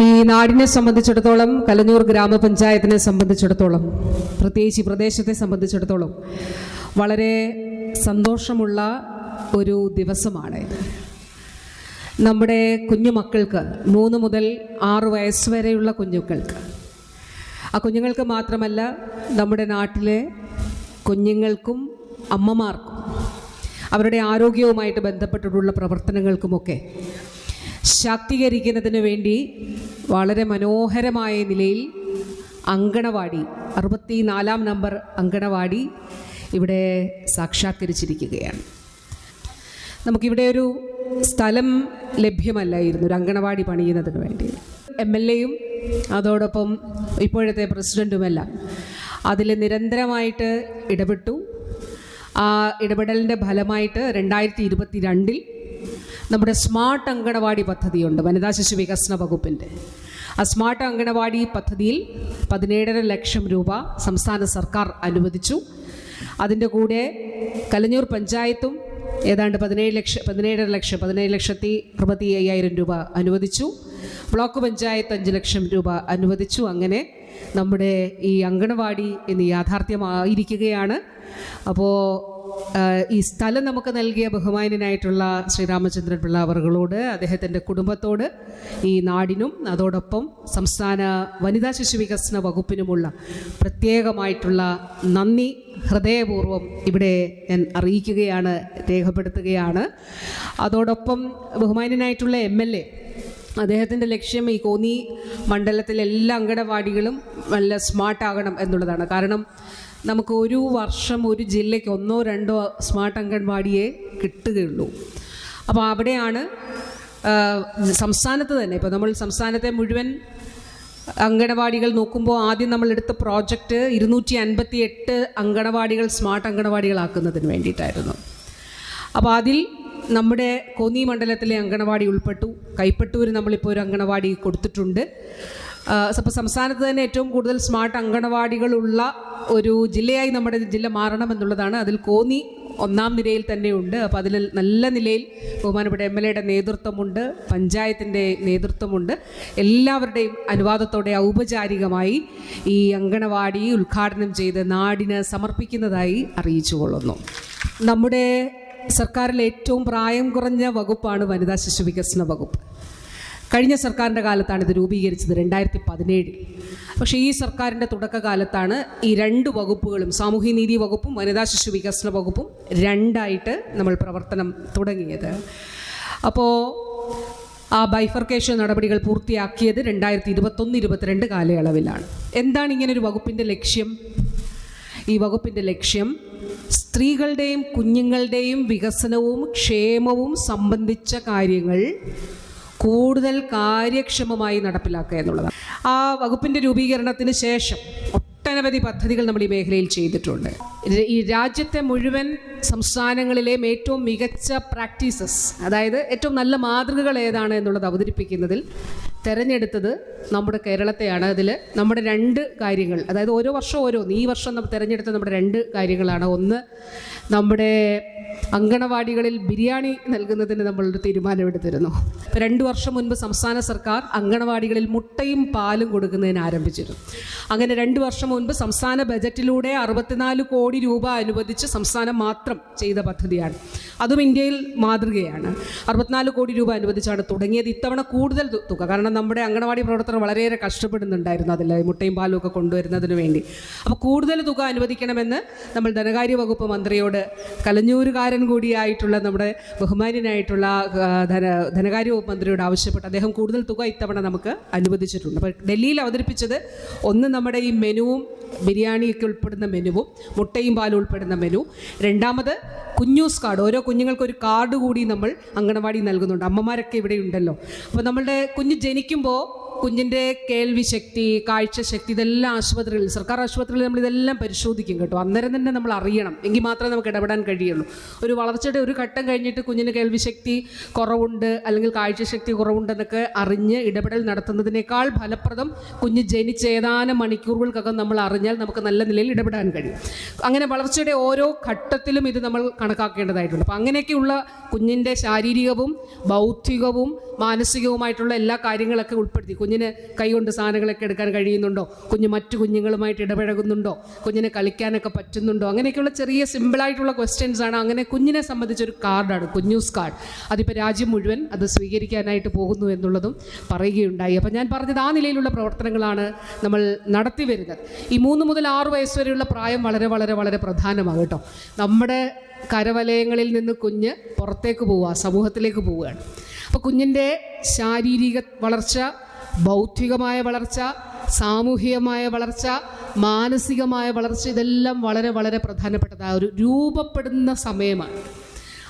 ഈ നാടിനെ സംബന്ധിച്ചിടത്തോളം കലഞ്ഞൂർ ഗ്രാമപഞ്ചായത്തിനെ സംബന്ധിച്ചിടത്തോളം പ്രത്യേകിച്ച് ഈ പ്രദേശത്തെ സംബന്ധിച്ചിടത്തോളം വളരെ സന്തോഷമുള്ള ഒരു ദിവസമാണ് നമ്മുടെ കുഞ്ഞുമക്കൾക്ക് മൂന്ന് മുതൽ ആറ് വയസ്സ് വരെയുള്ള കുഞ്ഞുങ്ങൾക്ക് ആ കുഞ്ഞുങ്ങൾക്ക് മാത്രമല്ല നമ്മുടെ നാട്ടിലെ കുഞ്ഞുങ്ങൾക്കും അമ്മമാർക്കും അവരുടെ ആരോഗ്യവുമായിട്ട് ബന്ധപ്പെട്ടിട്ടുള്ള പ്രവർത്തനങ്ങൾക്കുമൊക്കെ ശാക്തീകരിക്കുന്നതിന് വേണ്ടി വളരെ മനോഹരമായ നിലയിൽ അങ്കണവാടി അറുപത്തി നാലാം നമ്പർ അങ്കണവാടി ഇവിടെ സാക്ഷാത്കരിച്ചിരിക്കുകയാണ്. നമുക്കിവിടെ ഒരു സ്ഥലം ലഭ്യമല്ലായിരുന്നു ഒരു അങ്കണവാടി പണിയുന്നതിന് വേണ്ടി. എം എൽ എയും അതോടൊപ്പം ഇപ്പോഴത്തെ പ്രസിഡന്റുമെല്ലാം അതിൽ നിരന്തരമായിട്ട് ഇടപെട്ടു. ആ ഇടപെടലിന്റെ ഫലമായിട്ട് രണ്ടായിരത്തി ഇരുപത്തി രണ്ടിൽ നമ്മുടെ സ്മാർട്ട് അങ്കണവാടി പദ്ധതിയുണ്ട് വനിതാ ശിശു വികസന വകുപ്പിന്റെ ആ സ്മാർട്ട് അങ്കണവാടി പദ്ധതിയിൽ പതിനേഴര ലക്ഷം രൂപ സംസ്ഥാന സർക്കാർ അനുവദിച്ചു. അതിന്റെ കൂടെ കലഞ്ഞൂർ പഞ്ചായത്തും ഏതാണ്ട് പതിനേഴ് ലക്ഷം പതിനേഴര ലക്ഷം പതിനേഴ് ലക്ഷത്തി അറുപത്തി അയ്യായിരം രൂപ അനുവദിച്ചു. ബ്ലോക്ക് പഞ്ചായത്ത് അഞ്ച് ലക്ഷം രൂപ അനുവദിച്ചു. അങ്ങനെ നമ്മുടെ ഈ അങ്കണവാടി ഇന്ന് യാഥാർത്ഥ്യമായിരിക്കുകയാണ്. അപ്പോൾ ഈ സ്ഥലം നമുക്ക് നൽകിയ ബഹുമാനനായിട്ടുള്ള ശ്രീരാമചന്ദ്രൻ പിള്ള അവറുകളോട് അദ്ദേഹത്തിന്റെ കുടുംബത്തോട് ഈ നാടിനും അതോടൊപ്പം സംസ്ഥാന വനിതാ ശിശു വികസന വകുപ്പിനുമുള്ള പ്രത്യേകമായിട്ടുള്ള നന്ദി ഹൃദയപൂർവം ഇവിടെ ഞാൻ അറിയിക്കുകയാണ് രേഖപ്പെടുത്തുകയാണ്. അതോടൊപ്പം ബഹുമാനനായിട്ടുള്ള എം എൽ എ അദ്ദേഹത്തിന്റെ ലക്ഷ്യം ഈ കോന്നി മണ്ഡലത്തിലെ എല്ലാ അങ്കണവാടികളും നല്ല സ്മാർട്ടാകണം എന്നുള്ളതാണ്. കാരണം നമുക്ക് ഒരു വർഷം ഒരു ജില്ലയ്ക്ക് ഒന്നോ രണ്ടോ സ്മാർട്ട് അംഗൻവാടിയെ കിട്ടുകയുള്ളൂ. അപ്പോൾ അവിടെയാണ് സംസ്ഥാനത്ത് തന്നെ ഇപ്പോൾ നമ്മൾ സംസ്ഥാനത്തെ മുഴുവൻ അങ്കണവാടികൾ നോക്കുമ്പോൾ ആദ്യം നമ്മൾ എടുത്ത പ്രോജക്റ്റ് ഇരുന്നൂറ്റി അൻപത്തി എട്ട് അങ്കണവാടികൾ സ്മാർട്ട് അങ്കണവാടികളാക്കുന്നതിന് വേണ്ടിയിട്ടായിരുന്നു. അപ്പോൾ അതിൽ നമ്മുടെ കോന്നി മണ്ഡലത്തിലെ അങ്കണവാടി ഉൾപ്പെട്ടു. കൈപ്പട്ടൂർ നമ്മളിപ്പോൾ ഒരു അങ്കണവാടി കൊടുത്തിട്ടുണ്ട്. അപ്പോൾ സംസ്ഥാനത്ത് തന്നെ ഏറ്റവും കൂടുതൽ സ്മാർട്ട് അങ്കണവാടികളുള്ള ഒരു ജില്ലയായി നമ്മുടെ ജില്ല മാറണം എന്നുള്ളതാണ്. അതിൽ കോന്നി ഒന്നാം നിരയിൽ തന്നെയുണ്ട്. അപ്പോൾ അതിൽ നല്ല നിലയിൽ ബഹുമാനപ്പെട്ട എം എൽ എയുടെ നേതൃത്വമുണ്ട്. പഞ്ചായത്തിന്റെ നേതൃത്വമുണ്ട്. എല്ലാവരുടെയും അനുവാദത്തോടെ ഔപചാരികമായി ഈ അങ്കണവാടി ഉദ്ഘാടനം ചെയ്ത് നാടിന് സമർപ്പിക്കുന്നതായി അറിയിച്ചു കൊള്ളുന്നു നമ്മുടെ സർക്കാരിലെ ഏറ്റവും പ്രായം കുറഞ്ഞ വകുപ്പാണ് വനിതാ ശിശു വികസന വകുപ്പ്. കഴിഞ്ഞ സർക്കാരിന്റെ കാലത്താണ് ഇത് രൂപീകരിച്ചത് രണ്ടായിരത്തി പതിനേഴിൽ പക്ഷേ ഈ സർക്കാരിന്റെ തുടക്കകാലത്താണ് ഈ രണ്ട് വകുപ്പുകളും സാമൂഹ്യനീതി വകുപ്പും വനിതാ ശിശു വികസന വകുപ്പും രണ്ടായിട്ട് നമ്മൾ പ്രവർത്തനം തുടങ്ങിയത്. അപ്പോൾ ആ ബൈഫർക്കേഷൻ നടപടികൾ പൂർത്തിയാക്കിയത് രണ്ടായിരത്തി ഇരുപത്തൊന്ന് ഇരുപത്തിരണ്ട് കാലയളവിലാണ്. എന്താണ് ഇങ്ങനൊരു വകുപ്പിന്റെ ലക്ഷ്യം? ഈ വകുപ്പിന്റെ ലക്ഷ്യം സ്ത്രീകളുടെയും കുഞ്ഞുങ്ങളുടെയും വികസനവും ക്ഷേമവും സംബന്ധിച്ച കാര്യങ്ങൾ കൂടുതൽ കാര്യക്ഷമമായി നടപ്പിലാക്കുക എന്നുള്ളതാണ്. ആ വകുപ്പിന്റെ രൂപീകരണത്തിന് ശേഷം ഒട്ടനവധി പദ്ധതികൾ നമ്മൾ ഈ മേഖലയിൽ ചെയ്തിട്ടുണ്ട്. ഈ രാജ്യത്തെ മുഴുവൻ സംസ്ഥാനങ്ങളിലെയും ഏറ്റവും മികച്ച പ്രാക്ടീസസ് അതായത് ഏറ്റവും നല്ല മാതൃകകൾ ഏതാണ് എന്നുള്ളത് അവതരിപ്പിക്കുന്നതിൽ തെരഞ്ഞെടുത്തത് നമ്മുടെ കേരളത്തെയാണ്. അതിൽ നമ്മുടെ രണ്ട് കാര്യങ്ങൾ അതായത് ഓരോ വർഷം ഓരോ ഈ വർഷം നമ്മൾ തിരഞ്ഞെടുത്ത നമ്മുടെ രണ്ട് കാര്യങ്ങളാണ്. ഒന്ന് നമ്മുടെ അങ്കണവാടികളിൽ ബിരിയാണി നൽകുന്നതിന് നമ്മളൊരു തീരുമാനമെടുത്തിരുന്നു രണ്ട് വർഷം മുൻപ് സംസ്ഥാന സർക്കാർ അങ്കണവാടികളിൽ മുട്ടയും പാലും കൊടുക്കുന്നതിന് ആരംഭിച്ചിരുന്നു. അങ്ങനെ രണ്ട് വർഷം മുൻപ് സംസ്ഥാന ബജറ്റിലൂടെ അറുപത്തിനാല് കോടി രൂപ അനുവദിച്ച് സംസ്ഥാനം മാത്രം ചെയ്ത പദ്ധതിയാണ്. അതും ഇന്ത്യയിൽ മാതൃകയാണ്. അറുപത്തിനാല് കോടി രൂപ അനുവദിച്ചാണ് തുടങ്ങിയത്. ഇത്തവണ കൂടുതൽ തുക. കാരണം നമ്മുടെ അംഗനവാടി പ്രവർത്തകർ വളരെയേറെ കഷ്ടപ്പെടുന്നുണ്ടായിരുന്നു അതിൽ മുട്ടയും പാലും ഒക്കെ കൊണ്ടുവരുന്നതിന് വേണ്ടി. അപ്പോൾ കൂടുതൽ തുക അനുവദിക്കണമെന്ന് നമ്മൾ ധനകാര്യ വകുപ്പ് മന്ത്രിയോട് കലഞ്ഞൂരുകാരൻ കൂടിയായിട്ടുള്ള നമ്മുടെ ബഹുമാന്യനായിട്ടുള്ള ധന ധനകാര്യ വകുപ്പ് മന്ത്രിയോട് ആവശ്യപ്പെട്ട് അദ്ദേഹം കൂടുതൽ തുക ഇത്തവണ നമുക്ക് അനുവദിച്ചിട്ടുണ്ട്. അപ്പോൾ ഡൽഹിയിൽ അവതരിപ്പിച്ചത് ഒന്ന് നമ്മുടെ ഈ മെനുവും ബിരിയാണിയൊക്കെ ഉൾപ്പെടുന്ന മെനുവും മുട്ടയും പാലും ഉൾപ്പെടുന്ന മെനു രണ്ടാമത് കുഞ്ഞൂസ് കാർഡ്. ഓരോ കുഞ്ഞുങ്ങൾക്കൊരു കാർഡ് കൂടി നമ്മൾ അങ്കണവാടി നൽകുന്നുണ്ട്. അമ്മമാരൊക്കെ ഇവിടെ ഉണ്ടല്ലോ. അപ്പോൾ നമ്മളുടെ കുഞ്ഞ് ജനിക്കുമ്പോൾ കുഞ്ഞിന്റെ കേൾവി ശക്തി കാഴ്ചശക്തി ഇതെല്ലാം ആശുപത്രികളിൽ സർക്കാർ ആശുപത്രികളിൽ നമ്മൾ ഇതെല്ലാം പരിശോധിക്കും കേട്ടോ. അന്നേരം തന്നെ നമ്മൾ അറിയണം. എങ്കിൽ മാത്രമേ നമുക്ക് ഇടപെടാൻ കഴിയുള്ളൂ. ഒരു വളർച്ചയുടെ ഒരു ഘട്ടം കഴിഞ്ഞിട്ട് കുഞ്ഞിന് കേൾവിശക്തി കുറവുണ്ട് അല്ലെങ്കിൽ കാഴ്ചശക്തി കുറവുണ്ടെന്നൊക്കെ അറിഞ്ഞ് ഇടപെടൽ നടത്തുന്നതിനേക്കാൾ ഫലപ്രദം കുഞ്ഞ് ജനിച്ച് ഏതാനും മണിക്കൂറുകൾക്കകം നമ്മൾ അറിഞ്ഞാൽ നമുക്ക് നല്ല നിലയിൽ ഇടപെടാൻ കഴിയും. അങ്ങനെ വളർച്ചയുടെ ഓരോ ഘട്ടത്തിലും ഇത് നമ്മൾ കണക്കാക്കേണ്ടതായിട്ടുണ്ട്. അപ്പോൾ അങ്ങനെയൊക്കെയുള്ള കുഞ്ഞിന്റെ ശാരീരികവും ബൗദ്ധികവും മാനസികവുമായിട്ടുള്ള എല്ലാ കാര്യങ്ങളൊക്കെ ഉൾപ്പെടുത്തി. കുഞ്ഞിന് കൈകൊണ്ട് സാധനങ്ങളൊക്കെ എടുക്കാൻ കഴിയുന്നുണ്ടോ? കുഞ്ഞ് മറ്റു കുഞ്ഞുങ്ങളുമായിട്ട് ഇടപഴകുന്നുണ്ടോ? കുഞ്ഞിനെ കളിക്കാനൊക്കെ പറ്റുന്നുണ്ടോ? അങ്ങനെയൊക്കെയുള്ള ചെറിയ സിമ്പിളായിട്ടുള്ള ക്വസ്റ്റ്യൻസ് ആണ്. അങ്ങനെ കുഞ്ഞിനെ സംബന്ധിച്ചൊരു കാർഡാണ് കുഞ്ഞൂസ് കാർഡ് അതിപ്പോൾ രാജ്യം മുഴുവൻ അത് സ്വീകരിക്കാനായിട്ട് പോകുന്നു എന്നുള്ളതും പറയുകയുണ്ടായി. അപ്പം ഞാൻ പറഞ്ഞത് ആ നിലയിലുള്ള പ്രവർത്തനങ്ങളാണ് നമ്മൾ നടത്തി വരുന്നത്. ഈ മൂന്ന് മുതൽ ആറ് വയസ്സ് വരെയുള്ള പ്രായം വളരെ വളരെ വളരെ പ്രധാനമാണ് കേട്ടോ. നമ്മുടെ കരവലയങ്ങളിൽ നിന്ന് കുഞ്ഞ് പുറത്തേക്ക് പോവുക സമൂഹത്തിലേക്ക് പോവുകയാണ്. അപ്പോൾ കുഞ്ഞിന്റെ ശാരീരിക വളർച്ച ബൗദ്ധികമായ വളർച്ച സാമൂഹികമായ വളർച്ച മാനസികമായ വളർച്ച ഇതെല്ലാം വളരെ വളരെ പ്രധാനപ്പെട്ടതാണ് ഒരു രൂപപ്പെടുന്ന സമയമാണ്.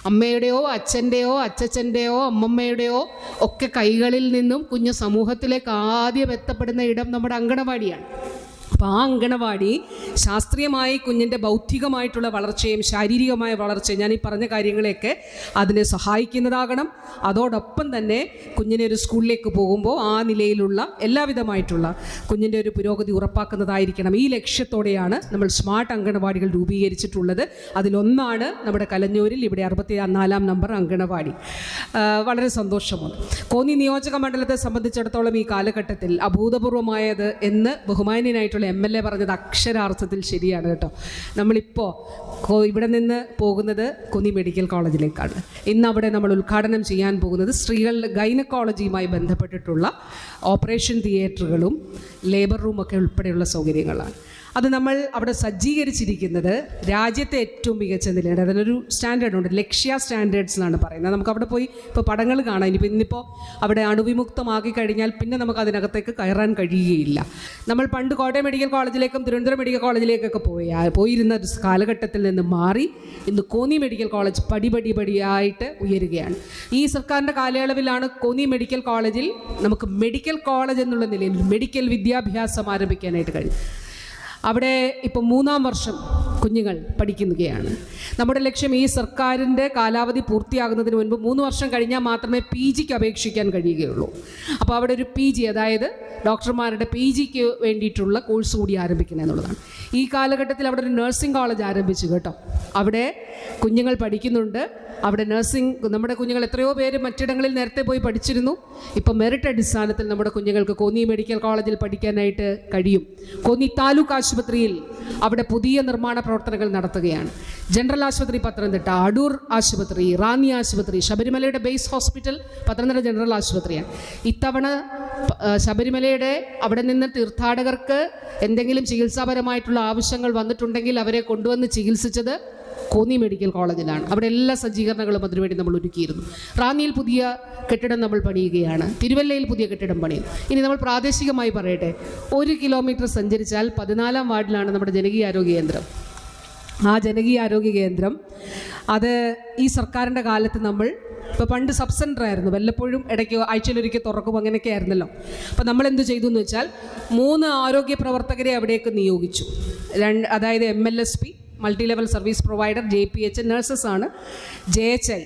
അമ്മയുടെയോ അച്ഛന്റെയോ അച്ചച്ചന്റെയോ അമ്മമ്മയുടെയോ ഒക്കെ കൈകളിൽ നിന്നും കുഞ്ഞു സമൂഹത്തിലേക്ക് ആദ്യം എത്തപ്പെടുന്ന ഇടം നമ്മുടെ അങ്കണവാടിയാണ്. അപ്പോൾ ആ അങ്കണവാടി ശാസ്ത്രീയമായി കുഞ്ഞിന്റെ ബൗദ്ധികമായിട്ടുള്ള വളർച്ചയും ശാരീരികമായ വളർച്ചയും ഞാൻ ഈ പറഞ്ഞ കാര്യങ്ങളെയൊക്കെ അതിനെ സഹായിക്കുന്നതാകണം. അതോടൊപ്പം തന്നെ കുഞ്ഞിനെ ഒരു സ്കൂളിലേക്ക് പോകുമ്പോൾ ആ നിലയിലുള്ള എല്ലാവിധമായിട്ടുള്ള കുഞ്ഞിന്റെ ഒരു പുരോഗതി ഉറപ്പാക്കുന്നതായിരിക്കണം. ഈ ലക്ഷ്യത്തോടെയാണ് നമ്മൾ സ്മാർട്ട് അങ്കണവാടികൾ രൂപീകരിച്ചിട്ടുള്ളത്. അതിലൊന്നാണ് നമ്മുടെ കലഞ്ഞൂരിൽ ഇവിടെ അറുപത്തി നാലാം നമ്പർ അങ്കണവാടി. വളരെ സന്തോഷമാണ്. കോന്നി നിയോജക മണ്ഡലത്തെ സംബന്ധിച്ചിടത്തോളം ഈ കാലഘട്ടത്തിൽ അഭൂതപൂർവമായത് എന്ന് ബഹുമാന്യനായിട്ടുള്ള എം എൽ എ പറഞ്ഞത് അക്ഷരാർത്ഥത്തിൽ ശരിയാണ് കേട്ടോ. നമ്മളിപ്പോൾ ഇവിടെ നിന്ന് പോകുന്നത് കുന്നി മെഡിക്കൽ കോളേജിലേക്കാണ്. ഇന്ന് അവിടെ നമ്മൾ ഉദ്ഘാടനം ചെയ്യാൻ പോകുന്നത് സ്ത്രീകളുടെ ഗൈനക്കോളജിയുമായി ബന്ധപ്പെട്ടിട്ടുള്ള ഓപ്പറേഷൻ തിയേറ്ററുകളും ലേബർ റൂമൊക്കെ ഉൾപ്പെടെയുള്ള സൗകര്യങ്ങളാണ്. അത് നമ്മൾ അവിടെ സജ്ജീകരിച്ചിരിക്കുന്നത് രാജ്യത്തെ ഏറ്റവും മികച്ച നിലയാണ്. അതിനൊരു സ്റ്റാൻഡേർഡ് ഉണ്ട്. ലക്ഷ്യ സ്റ്റാൻഡേർഡ്സ് എന്നാണ് പറയുന്നത്. നമുക്ക് അവിടെ പോയി ഇപ്പോൾ പടങ്ങൾ കാണാൻ ഇനിയിപ്പോൾ ഇന്നിപ്പോൾ അവിടെ അണുവിമുക്തമാക്കി കഴിഞ്ഞാൽ പിന്നെ നമുക്ക് അതിനകത്തേക്ക് കയറാൻ കഴിയുകയില്ല. നമ്മൾ പണ്ട് കോട്ടയം മെഡിക്കൽ കോളേജിലേക്കും തിരുവനന്തപുരം മെഡിക്കൽ കോളേജിലേക്കൊക്കെ പോയി പോയിരുന്ന ഒരു കാലഘട്ടത്തിൽ നിന്ന് മാറി ഇന്ന് കോന്നി മെഡിക്കൽ കോളേജ് പടിപടി പടിയായിട്ട് ഉയരുകയാണ്. ഈ സർക്കാരിന്റെ കാലയളവിലാണ് കോന്നി മെഡിക്കൽ കോളേജിൽ നമുക്ക് മെഡിക്കൽ കോളേജ് എന്നുള്ള നിലയിൽ മെഡിക്കൽ വിദ്യാഭ്യാസം ആരംഭിക്കാനായിട്ട് കഴിയും അവിടെ ഇപ്പോൾ മൂന്നാം വർഷം. കുഞ്ഞുങ്ങൾ പഠിക്കുകയാണ് നമ്മുടെ ലക്ഷ്യം ഈ സർക്കാരിന്റെ കാലാവധി പൂർത്തിയാകുന്നതിന് മുൻപ് മൂന്ന് വർഷം കഴിഞ്ഞാൽ മാത്രമേ പി ജിക്ക് അപേക്ഷിക്കാൻ കഴിയുകയുള്ളൂ. അപ്പോൾ അവിടെ ഒരു പി ജി അതായത് ഡോക്ടർമാരുടെ പി ജിക്ക് വേണ്ടിയിട്ടുള്ള കോഴ്സ് കൂടി ആരംഭിക്കുന്നത് എന്നുള്ളതാണ്. ഈ കാലഘട്ടത്തിൽ അവിടെ ഒരു നഴ്സിംഗ് കോളേജ് ആരംഭിച്ചു കേട്ടോ. അവിടെ കുഞ്ഞുങ്ങൾ പഠിക്കുന്നുണ്ട്. അവിടെ നഴ്സിംഗ് നമ്മുടെ കുഞ്ഞുങ്ങൾ എത്രയോ പേര് മറ്റിടങ്ങളിൽ നേരത്തെ പോയി പഠിച്ചിരുന്നു. ഇപ്പം മെറിറ്റ് അടിസ്ഥാനത്തിൽ നമ്മുടെ കുഞ്ഞുങ്ങൾക്ക് കോന്നി മെഡിക്കൽ കോളേജിൽ പഠിക്കാനായിട്ട് കഴിയും. കോന്നി താലൂക്ക് ആശുപത്രിയിൽ അവിടെ പുതിയ നിർമ്മാണ പ്രവർത്തനങ്ങൾ നടത്തുകയാണ്. ജനറൽ ആശുപത്രി പത്തനംതിട്ട അടൂർ ആശുപത്രി റാന്നി ആശുപത്രി ശബരിമലയുടെ ബേസ് ഹോസ്പിറ്റൽ പത്തനംതിട്ട ജനറൽ ആശുപത്രിയാണ്. ഇത്തവണ ശബരിമലയുടെ അവിടെ നിന്ന് തീർത്ഥാടകർക്ക് എന്തെങ്കിലും ചികിത്സാപരമായിട്ടുള്ള ആവശ്യങ്ങൾ വന്നിട്ടുണ്ടെങ്കിൽ അവരെ കൊണ്ടുവന്ന് ചികിത്സിച്ചത് കോന്നി മെഡിക്കൽ കോളേജിലാണ്. അവിടെ എല്ലാ സജ്ജീകരണങ്ങളും അതിനുവേണ്ടി നമ്മൾ ഒരുക്കിയിരുന്നു. റാന്നിയിൽ പുതിയ കെട്ടിടം നമ്മൾ പണിയുകയാണ്. തിരുവല്ലയിൽ പുതിയ കെട്ടിടം പണിയും. ഇനി നമ്മൾ പ്രാദേശികമായി പറയട്ടെ. ഒരു കിലോമീറ്റർ സഞ്ചരിച്ചാൽ പതിനാലാം വാർഡിലാണ് നമ്മുടെ ജനകീയ ആരോഗ്യ കേന്ദ്രം. ആ ജനകീയ ആരോഗ്യ കേന്ദ്രം. അത് ഈ സർക്കാരിന്റെ കാലത്ത് നമ്മൾ ഇപ്പോൾ പണ്ട് സബ് സെന്റർ ആയിരുന്നു വല്ലപ്പോഴും ഇടയ്ക്ക് ആഴ്ചയിലൊരിക്കൽ തുറക്കും അങ്ങനെയൊക്കെ ആയിരുന്നല്ലോ. അപ്പോൾ നമ്മൾ എന്ത് ചെയ്തു എന്ന് വെച്ചാൽ മൂന്ന് ആരോഗ്യ പ്രവർത്തകരെ അവിടേക്ക് നിയോഗിച്ചു. രണ്ട് അതായത് M L S P multi level service provider J P H nurses ആണ് ജെ എച്ച് ഐ.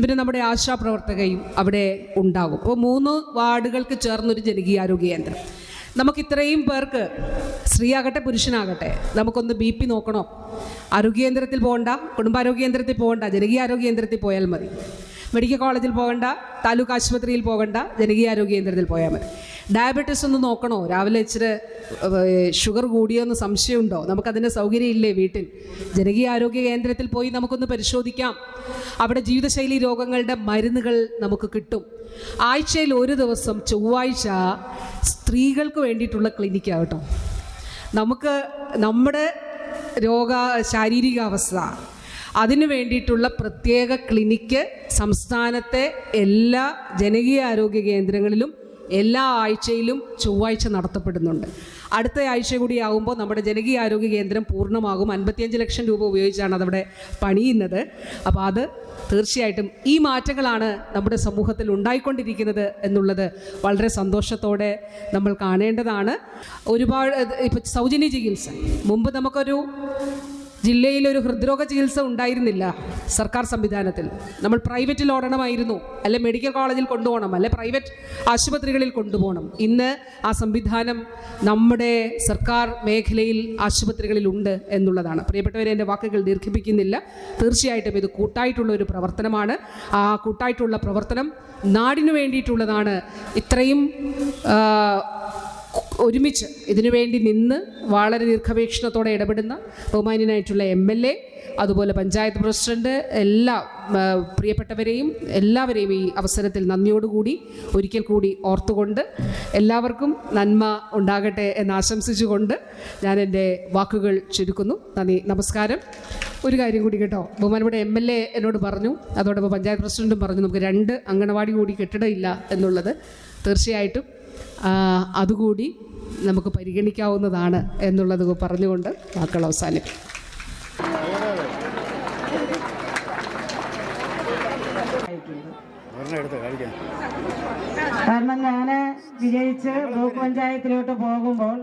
പിന്നെ നമ്മുടെ ആശാ പ്രവർത്തകയും അവിടെ ഉണ്ടാകും. അപ്പോൾ മൂന്ന് വാർഡുകൾക്ക് ചേർന്നൊരു ജനകീയ ആരോഗ്യ കേന്ദ്രം. നമുക്ക് ഇത്രയും പേർക്ക് സ്ത്രീയാകട്ടെ പുരുഷനാകട്ടെ നമുക്കൊന്ന് ബി പി നോക്കണോ? ആരോഗ്യ കേന്ദ്രത്തിൽ പോകണ്ട കുടുംബാരോഗ്യ കേന്ദ്രത്തിൽ പോകണ്ട ജനകീയ ആരോഗ്യ കേന്ദ്രത്തിൽ പോയാൽ മതി. മെഡിക്കൽ കോളേജിൽ പോകണ്ട താലൂക്ക് ആശുപത്രിയിൽ പോകണ്ട ജനകീയ ആരോഗ്യ കേന്ദ്രത്തിൽ പോയാൽ മതി. ഡയബറ്റീസ് ഒന്ന് നോക്കണോ? രാവിലെ ഇച്ചിരി ഷുഗർ കൂടിയോന്ന് സംശയമുണ്ടോ? നമുക്കതിന്റെ സൗകര്യം ഇല്ലേ വീട്ടിൽ? ജനകീയ ആരോഗ്യ കേന്ദ്രത്തിൽ പോയി നമുക്കൊന്ന് പരിശോധിക്കാം. അവിടെ ജീവിതശൈലി രോഗങ്ങളുടെ മരുന്നുകൾ നമുക്ക് കിട്ടും. ആഴ്ചയിൽ ഒരു ദിവസം ചൊവ്വാഴ്ച സ്ത്രീകൾക്ക് വേണ്ടിയിട്ടുള്ള ക്ലിനിക്കാണ് കേട്ടോ. നമുക്ക് നമ്മുടെ രോഗ ശാരീരികാവസ്ഥ അതിനു വേണ്ടിയിട്ടുള്ള പ്രത്യേക ക്ലിനിക്ക് സംസ്ഥാനത്തെ എല്ലാ ജനകീയ ആരോഗ്യ കേന്ദ്രങ്ങളിലും എല്ലാ ആഴ്ചയിലും ചൊവ്വാഴ്ച നടത്തപ്പെടുന്നുണ്ട്. അടുത്ത ആഴ്ച കൂടി ആകുമ്പോൾ നമ്മുടെ ജനകീയ ആരോഗ്യ കേന്ദ്രം പൂർണമാകും. അൻപത്തിയഞ്ച് ലക്ഷം രൂപ ഉപയോഗിച്ചാണ് അതവിടെ പണിയുന്നത്. അപ്പോൾ അത് തീർച്ചയായിട്ടും ഈ മാറ്റങ്ങളാണ് നമ്മുടെ സമൂഹത്തിൽ ഉണ്ടായിക്കൊണ്ടിരിക്കുന്നത് എന്നുള്ളത് വളരെ സന്തോഷത്തോടെ നമ്മൾ കാണേണ്ടതാണ്. ഒരുപാട് ഇപ്പം സൗജന്യ ചികിത്സ. മുമ്പ് നമുക്കൊരു ജില്ലയിൽ ഒരു ഹൃദ്രോഗ ചികിത്സ ഉണ്ടായിരുന്നില്ല സർക്കാർ സംവിധാനത്തിൽ. നമ്മൾ പ്രൈവറ്റിൽ ഓടണമായിരുന്നു. അല്ലെ മെഡിക്കൽ കോളേജിൽ കൊണ്ടുപോകണം. അല്ലെ പ്രൈവറ്റ് ആശുപത്രികളിൽ കൊണ്ടുപോകണം. ഇന്ന് ആ സംവിധാനം നമ്മുടെ സർക്കാർ മേഖലയിൽ ആശുപത്രികളിൽ ഉണ്ട് എന്നുള്ളതാണ്. പ്രിയപ്പെട്ടവരെ എന്റെ വാക്കുകൾ ദീർഘിപ്പിക്കുന്നില്ല. തീർച്ചയായിട്ടും ഇത് കൂട്ടായിട്ടുള്ള ഒരു പ്രവർത്തനമാണ്. ആ കൂട്ടായിട്ടുള്ള പ്രവർത്തനം നാടിനു വേണ്ടിയിട്ടുള്ളതാണ്. ഇത്രയും ഒരുമിച്ച് ഇതിനുവേണ്ടി നിന്ന് വളരെ ദീർഘവീക്ഷണത്തോടെ ഇടപെടുന്ന ബഹുമാന്യനായിട്ടുള്ള എം എൽ എ അതുപോലെ പഞ്ചായത്ത് പ്രസിഡന്റ് എല്ലാ പ്രിയപ്പെട്ടവരെയും എല്ലാവരെയും ഈ അവസരത്തിൽ നന്ദിയോടുകൂടി ഒരിക്കൽ കൂടി ഓർത്തുകൊണ്ട് എല്ലാവർക്കും നന്മ ഉണ്ടാകട്ടെ എന്ന് ആശംസിച്ചുകൊണ്ട് ഞാൻ എന്റെ വാക്കുകൾ ചുരുക്കുന്നു. നന്ദി നമസ്കാരം. ഒരു കാര്യം കൂടി കേട്ടോ. ബഹുമാനപ്പെട്ട എം എൽ എ എന്നോട് പറഞ്ഞു അതോടൊപ്പം പഞ്ചായത്ത് പ്രസിഡന്റും പറഞ്ഞു നമുക്ക് രണ്ട് അങ്കണവാടി കൂടി കെട്ടിടമില്ല എന്നുള്ളത് തീർച്ചയായിട്ടും അതുകൂടി നമുക്ക് പരിഗണിക്കാവുന്നതാണ് എന്നുള്ളത് പറഞ്ഞുകൊണ്ട് വാക്കുകൾ അവസാനിപ്പിക്കും. കാരണം ഞാൻ വിജയിച്ച് ബ്ലോക്ക് പഞ്ചായത്തിലോട്ട് പോകുമ്പോൾ